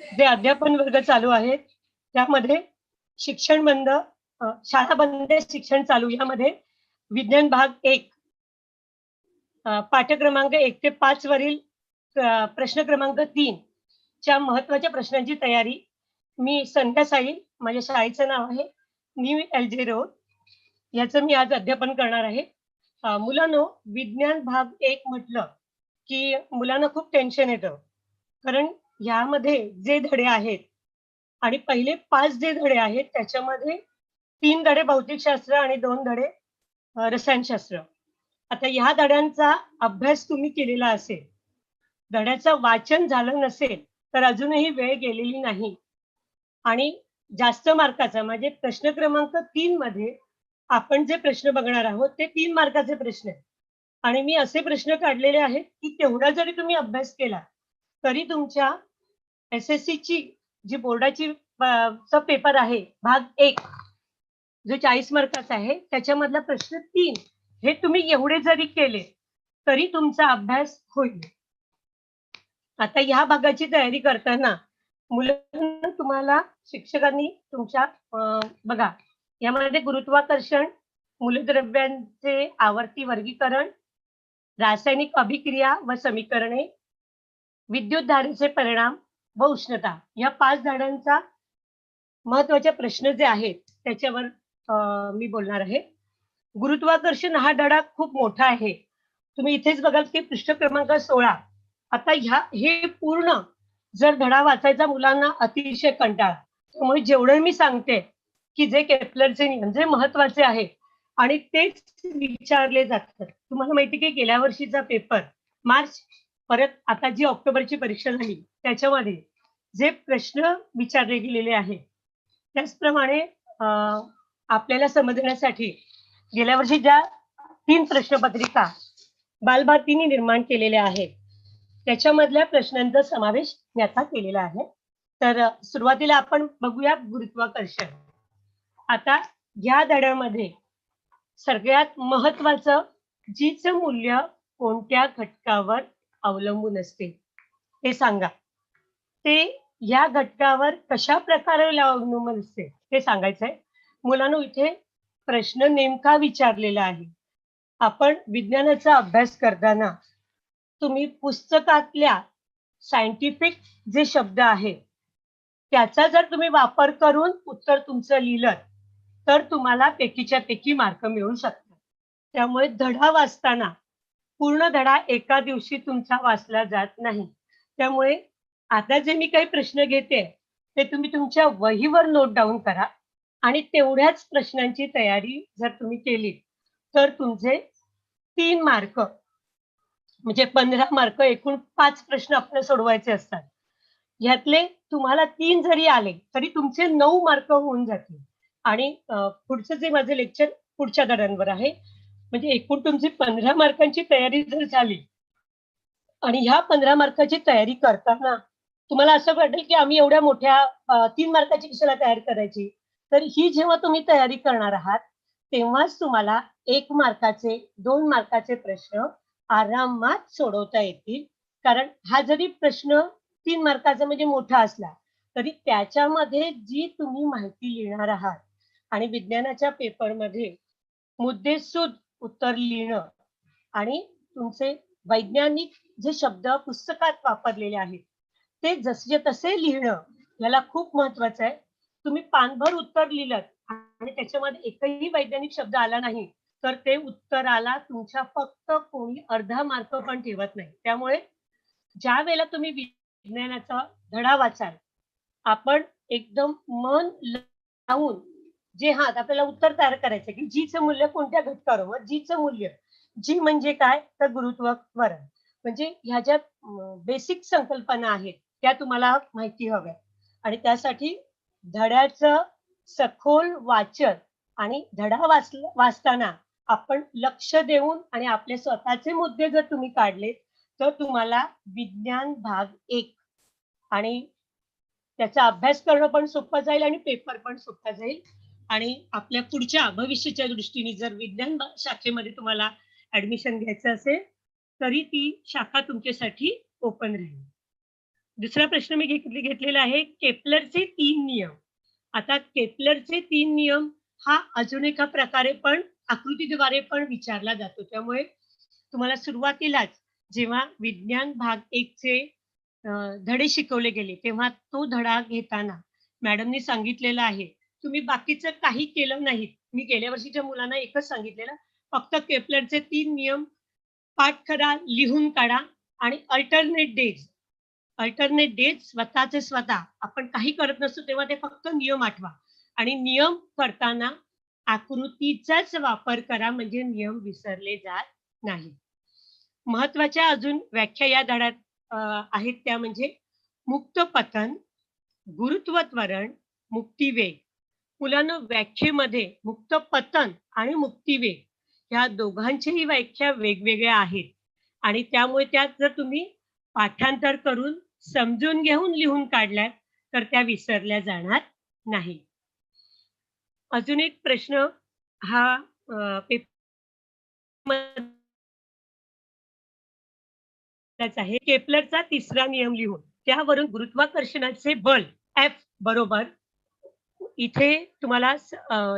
जे अध्यापन वर्ग चालू आहेत त्यामध्ये शिक्षण बंद शाळा बंद शिक्षण चालू. यामध्ये विज्ञान भाग एक पाठ्यक्रमांक एक ते पाच वरील प्रश्न क्रमांक तीन च्या महत्त्वाच्या प्रश्नांची तयारी मी संध्या साई माझ्या शाळेचं नाव आहे न्यू एल जे रोड. याचं मी आज अध्यापन करणार आहे. मुलांनो विज्ञान भाग एक म्हटलं की मुलांना खूप टेन्शन येतं. कारण यामध्ये जे धडे आहेत आणि पहिले पाच जे धडे आहेत त्याच्यामध्ये तीन धडे भौतिकशास्त्र आणि दोन धडे रसायनशास्त्र आता ह्या धड्यांचा अभ्यास तुम्ही केलेला असेल धड्याचं वाचन झालं नसेल तर अजूनही वेळ गेलेली नाही. आणि जास्त मार्काचा म्हणजे प्रश्न क्रमांक तीन मध्ये आपण जे प्रश्न बघणार आहोत ते तीन मार्काचे प्रश्न आहेत. आणि मी असे प्रश्न काढलेले आहेत की तेवढा जरी तुम्ही अभ्यास केला तरी तुमच्या एस एस ची जी बोर्डाची सब पेपर आहे भाग एक जो चाळीस मार्काचा आहे त्याच्यामधला प्रश्न तीन हे तुम्ही एवढे जरी केले तरी तुमचा अभ्यास होईल. आता ह्या भागाची तयारी करताना मुलांना तुम्हाला शिक्षकांनी तुमच्या बघा यामध्ये गुरुत्वाकर्षण मूलद्रव्यांचे आवर्ती वर्गीकरण रासायनिक अभिक्रिया व समीकरणे विद्युत धारेचे परिणाम व उष्णता या पाच धड्यांचा महत्त्वाचे प्रश्न जे आहेत त्याच्यावर मी बोलणार आहे. गुरुत्वाकर्षण हा धडा खूप मोठा आहे. तुम्ही इथेच बघाल की पृष्ठ क्रमांक सोळा. आता ह्या हे पूर्ण जर धडा वाचायचा मुलांना अतिशय कंटाळा. त्यामुळे जेवढं मी सांगते की जे केपलरचे नियम जे महत्त्वाचे आहे आणि तेच विचारले जातात. तुम्हाला माहिती की गेल्या वर्षीचा पेपर मार्च परत आता जी ऑक्टोबरची परीक्षा झाली त्याच्यामध्ये जे प्रश्न विचारले गेलेले आहेत त्याचप्रमाणे आपल्याला समजण्यासाठी गेल्या वर्षी ज्या तीन प्रश्नपत्रिका बालभारतीने निर्माण केलेल्या आहेत त्याच्यामधल्या प्रश्नांचा समावेश याचा केलेला आहे. तर सुरुवातीला आपण बघूया गुरुत्वाकर्षण. आता या धड्यामध्ये सगळ्यात महत्वाचं जीचं मूल्य कोणत्या घटकावर अवलंबून असते. हे सांगा. ते या घटकावर कशा प्रकारे अवलंबून असते हे सांगायचंय. मुलांना इथे प्रश्न नेमका विचारलेला आहे. आपण विज्ञानाचा अभ्यास करताना तुम्ही पुस्तकातल्या सायंटिफिक जे शब्द आहेत त्याचा जर तुम्ही वापर करून उत्तर तुमचं लिहिलं तर तुम्हाला पेकीच्या पेकी मार्क मिळू शकतात. त्यामुळे धडा वाचताना पूर्ण धडा एका दिवशी तुमचा वाचला जात नाही. त्यामुळे आता जे मी काही प्रश्न घेते ते तुम्ही तुमच्या वहीवर नोट डाऊन करा आणि तेवढ्याच प्रश्नांची तयारी जर तुम्ही केली तर तुमचे तीन मार्क म्हणजे पंधरा मार्क एकूण पाच प्रश्न आपल्याला सोडवायचे असतात. यातले तुम्हाला तीन जरी आले तरी तुमचे नऊ मार्क होऊन जातील. आणि पुढचं जे माझे लेक्चर पुढच्या धड्यांवर आहे म्हणजे एकूण तुमची पंधरा मार्कांची तयारी जर झाली आणि ह्या पंधरा मार्काची तयारी करताना तुम्हाला असं वाटेल की आम्ही एवढ्या मोठ्या तीन मार्काची कशाला तयार करायची? तर ही जेव्हा तुम्ही तयारी करणार आहात तेव्हाच तुम्हाला एक मार्काचे दोन मार्काचे प्रश्न आरामात सोडवता येतील. कारण हा जरी प्रश्न तीन मार्काचा म्हणजे मोठा असला तरी त्याच्यामध्ये जी तुम्ही माहिती लिहिणार आहात आणि विज्ञानाच्या पेपरमध्ये मुद्देसूद उत्तर लिहिणं आणि तुमचे वैज्ञानिक जे शब्द पुस्तकात वापरलेले आहेत ते जसे तसे लिहिणं याला खूप महत्वाचं आहे. तुम्ही पानभर उत्तर लिहिलं आणि त्याच्यामध्ये एकही वैज्ञानिक शब्द आला नाही तर ते उत्तराला तुमच्या फक्त कोणी अर्धा मार्क पण ठेवत नाही. त्यामुळे ज्या वेळेला तुम्ही विज्ञानाचा धडा वाचाल आपण एकदम मन लावून जे हा आपल्याला उत्तर तयार करायचं की जीचं मूल्य कोणत्या घटकावर मग जीचं मूल्य. जी म्हणजे काय? तर गुरुत्व त्वरण. म्हणजे ह्या ज्या बेसिक संकल्पना आहेत त्या तुम्हाला माहिती हव्या आणि त्यासाठी धड्याचं सखोल वाचन आणि धडा वाच वाचताना आपण लक्ष देऊन आणि आपले स्वतःचे मुद्दे जर तुम्ही काढले तर तुम्हाला विज्ञान भाग एक आणि त्याचा अभ्यास करणं पण सोपं जाईल आणि पेपर पण सोपा जाईल. आणि आपल्या पुढच्या भविष्याच्या दृष्टीने जर विज्ञान शाखेमध्ये तुम्हाला ऍडमिशन घ्यायचं असेल तरी ती शाखा तुमच्यासाठी ओपन राहील दुसरा प्रश्न मी घेतलेला आहे केपलरचे तीन नियम. आता केपलरचे तीन नियम हा अजून एका प्रकारे पण आकृतीद्वारे पण विचारला जातो. त्यामुळे तुम्हाला सुरुवातीलाच जेव्हा विज्ञान भाग 1 चे धडे शिकवले गेले, तेव्हा तो धडा घेताना मॅडमनी सांगितलेला आहे, तुम्ही बाकीचं काही केलं नाहीत. मी गेल्या वर्षीच्या मुलांना एकच सांगितलेलं, फक्त केपलरचे तीन नियम पाठ करा, लिहून काढा आणि अल्टरनेट डेज अल्टरनेट डेज स्वतःचे स्वतः आपण काही करत नसतो तेव्हा ते फक्त नियम आठवा आणि नियम करताना आकृतीचाच वापर करा म्हणजे नियम विसरले जात नाही. महत्त्वाच्या अजून व्याख्या या धड्यात आहेत त्या म्हणजे मुक्त पतन, गुरुत्व त्वरण, मुक्तिवेग. पुलानं व्याख्येमध्ये मुक्त पतन आणि मुक्तिवेग ह्या दोघांच्याही व्याख्या वेगवेगळ्या आहेत आणि त्यामुळे त्यात जर तुम्ही पाठांतर करून समजून घेऊन लिहून काढल्यात तर त्या विसरल्या जाणार नाही. अजून एक प्रश्न हा पेपर आहे. केपलरचा तिसरा नियम लिहून त्यावरून गुरुत्वाकर्षणाचे बल एफ बरोबर इथे तुम्हाला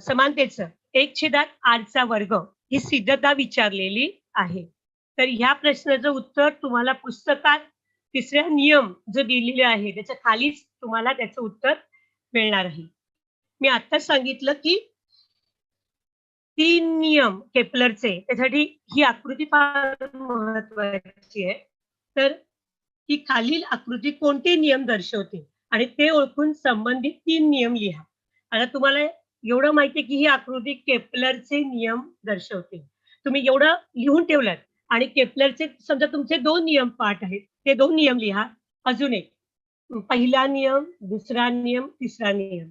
समानतेचं 1/r चा वर्ग ही सिद्धता विचारलेली आहे. तर ह्या प्रश्नाचं उत्तर तुम्हाला पुस्तकात तिसऱ्या नियम जो दिलेले आहे, त्याच्या खालीच तुम्हाला त्याचं उत्तर मिळणार आहे. मी आत्ताच सांगितलं, की तीन नियम केपलरचे त्यासाठी ही आकृती फार महत्वाची आहे. तर ही खालील आकृती कोणते नियम दर्शवते आणि ते ओळखून संबंधित तीन नियम लिहा. आता तुम्हाला एवढं माहिती की ही आकृती केपलरचे नियम दर्शवते. तुम्ही एवढं लिहून ठेवलं आणि केपलरचे समजा तुमचे दोन नियम पाठ आहेत. ते दोन नियम लिहा. अजून एक पहिला नियम, दुसरा नियम, तिसरा नियम.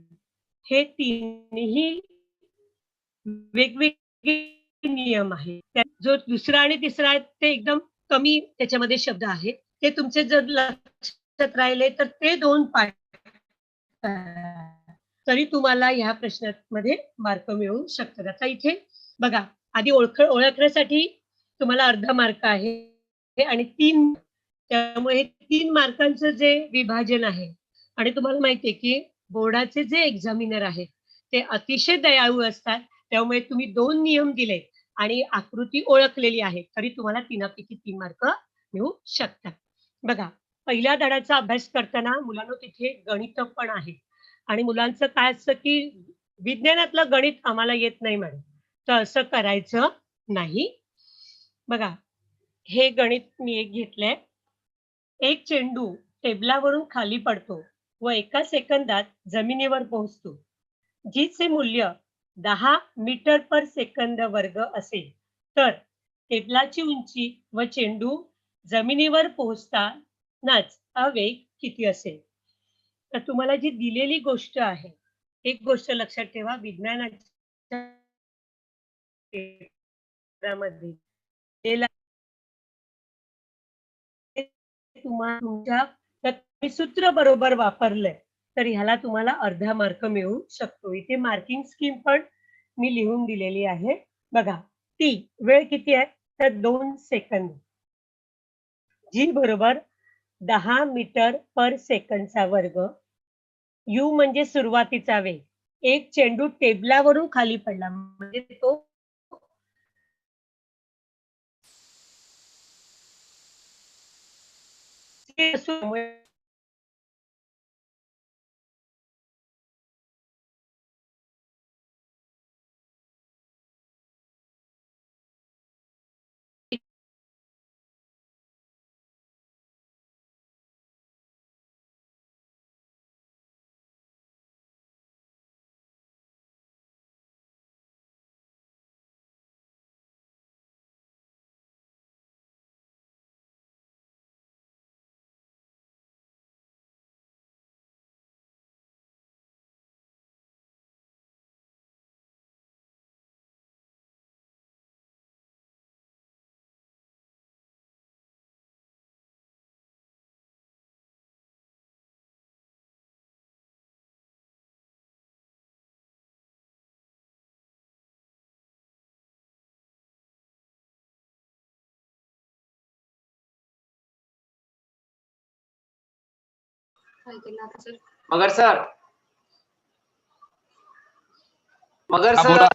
हे तिन्ही वेगवेगळे नियम आहेत. जो दुसरा आणि तिसरा आहे ते एकदम कमी त्याच्यामध्ये शब्द आहेत. ते तुमचे जर लक्षात राहिले तर ते दोन पाठ तरी तुम्हाला ह्या प्रश्नामध्ये मार्क मिळू शकतात. आता इथे बघा आधी ओळख ओळखण्यासाठी तुम्हाला अर्धा मार्क आहे आणि तीन त्यामुळे हे 3 मार्कांचं जे विभाजन आहे आणि तुम्हाला माहिती आहे, की बोर्डाचे जे एक्झामिनर आहेत, ते अतिशय दयाळू असतात. त्यामुळे तुम्ही दोन नियम दिलेत आणि आकृती ओळखलेली आहे, तरी तुम्हाला तीनापैकी तीन मार्क मिळू शकतात. बघा, पहिल्या धड्याचा अभ्यास करताना मुलांना तिथे गणित पण आहे आणि मुलांचं काय असतं, की विज्ञानातलं गणित आम्हाला येत नाही मॅडम. तर असं करायचं नाही. बघा, हे गणित मी एक घेतलंय. एक चेंडू टेबलावरून खाली पडतो व एका सेकंदात जमिनीवर पोहोचतो. जीचे मूल्य दहा मीटर पर सेकंद वर्ग असेल, तर टेबलाची उंची व चेंडू जमिनीवर पोहोचतानाच वेग किती असेल? तर तुम्हाला जी दिलेली गोष्ट आहे, एक गोष्ट लक्षात ठेवा विज्ञानाच्या तुमच्या सूत्र बरोबर वापरलंय, तर ह्याला तुम्हाला अर्धा मार्क मिळू शकतो. इथे मार्किंग स्कीम पण मी लिहून दिलेली आहे. बघा, ती वेळ किती आहे? तर दोन सेकंद. जी बरोबर दहा मीटर पर सेकंदचा वर्ग. यू म्हणजे सुरुवातीचा वेग. एक चेंडू टेबलावरून खाली पडला. म्हणजे तो मगर सर. मगर. सर.